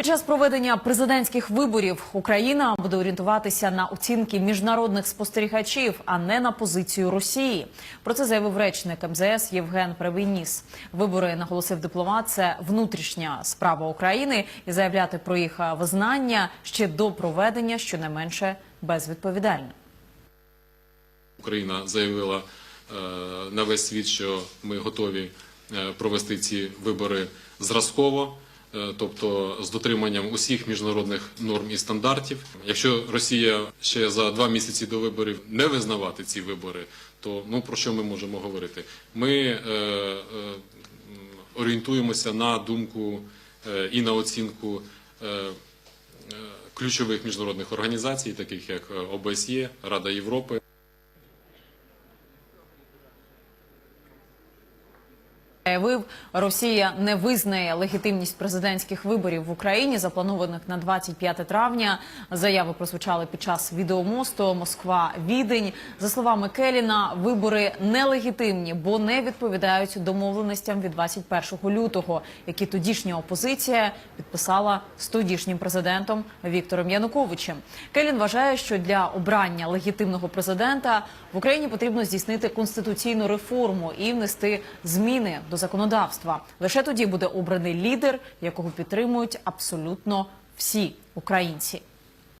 Під час проведення президентських виборів Україна буде орієнтуватися на оцінки міжнародних спостерігачів, а не на позицію Росії. Про це заявив речник МЗС Євген Превийніс. Вибори наголосив дипломат. Це внутрішня справа України, і заявляти про їх визнання ще до проведення щонайменше безвідповідально. Україна заявила е, на весь світ, що ми готові е, провести ці вибори зразково, тобто з дотриманням усіх міжнародних норм і стандартів. Якщо Росія ще за два місяці до виборів не визнавати ці вибори, то ну про що ми можемо говорити? Ми е, е, орієнтуємося на думку е, і на оцінку. е, е, Ключових міжнародних організацій, таких як е, ОБСЄ, Рада Європи, Заявив, Росія не визнає легітимність президентських виборів в Україні, запланованих на 25 травня. Заяви прозвучали під час відеомосту Москва Відень. За словами Келіна, вибори нелегітимні, бо не відповідають домовленостям від 21 лютого, які тодішня опозиція підписала з тодішнім президентом Віктором Януковичем. Келін вважає, що для обрання легітимного президента в Україні потрібно здійснити конституційну реформу і внести зміни до законодавства. Лише тоді буде обраний лідер, якого підтримують абсолютно всі українці.